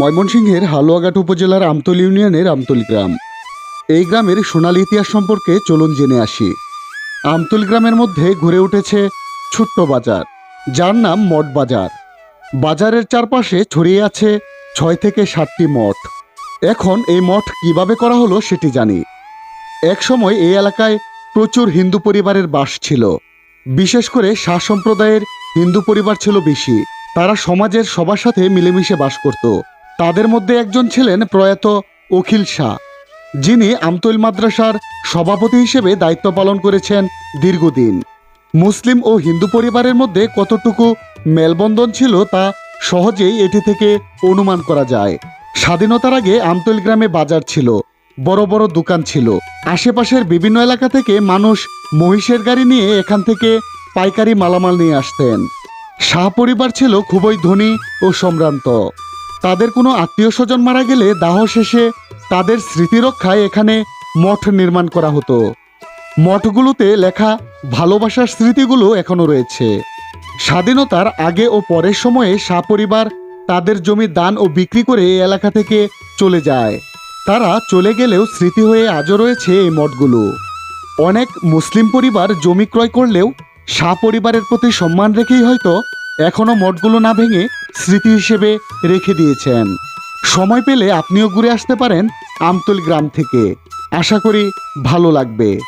ময়মনসিংহের হালুয়াঘাট উপজেলার আমতল ইউনিয়নের আমতল গ্রাম। এই গ্রামের সোনালী ইতিহাস সম্পর্কে চলুন জেনে আসি। আমতল গ্রামের মধ্যে ঘুরে উঠেছে ছোট্ট বাজার, যার নাম মঠ বাজার। বাজারের চারপাশে ছড়িয়ে আছে ছয় থেকে সাতটি মঠ। এখন এই মঠ কীভাবে করা হলো সেটি জানি। একসময় এই এলাকায় প্রচুর হিন্দু পরিবারের বাস ছিল। বিশেষ করে শাহ সম্প্রদায়ের হিন্দু পরিবার ছিল বেশি। তারা সমাজের সবার সাথে মিলেমিশে বাস করত। তাদের মধ্যে একজন ছিলেন প্রয়াত অখিল শাহ, যিনি আমতৈল মাদ্রাসার সভাপতি হিসেবে দায়িত্ব পালন করেছেন দীর্ঘদিন। মুসলিম ও হিন্দু পরিবারের মধ্যে কতটুকু মেলবন্ধন ছিল তা সহজেই এটি থেকে অনুমান করা যায়। স্বাধীনতার আগে আমতৈল গ্রামে বাজার ছিল, বড় বড় দোকান ছিল। আশেপাশের বিভিন্ন এলাকা থেকে মানুষ মহিষের গাড়ি নিয়ে এখান থেকে পাইকারি মালামাল নিয়ে আসতেন। শাহ পরিবার ছিল খুবই ধনী ও সম্ভ্রান্ত। তাদের কোনো আত্মীয় স্বজন মারা গেলে দাহ শেষে তাদের স্মৃতি রক্ষায় এখানে মঠ নির্মাণ করা হতো। মঠগুলোতে লেখা ভালোবাসার স্মৃতিগুলো এখনও রয়েছে। স্বাধীনতার আগে ও পরের সময়ে পরিবার তাদের জমি দান ও বিক্রি করে এই এলাকা থেকে চলে যায়। তারা চলে গেলেও স্মৃতি হয়ে আজও রয়েছে এই মঠগুলো। অনেক মুসলিম পরিবার জমি ক্রয় করলেও শাহ পরিবারের প্রতি সম্মান রেখেই হয়তো এখনও মঠগুলো না ভেঙে স্মৃতি হিসেবে রেখে দিয়েছেন। সময় পেলে আপনিও ঘুরে আসতে পারেন আমতল গ্রাম থেকে। আশা করি ভালো লাগবে।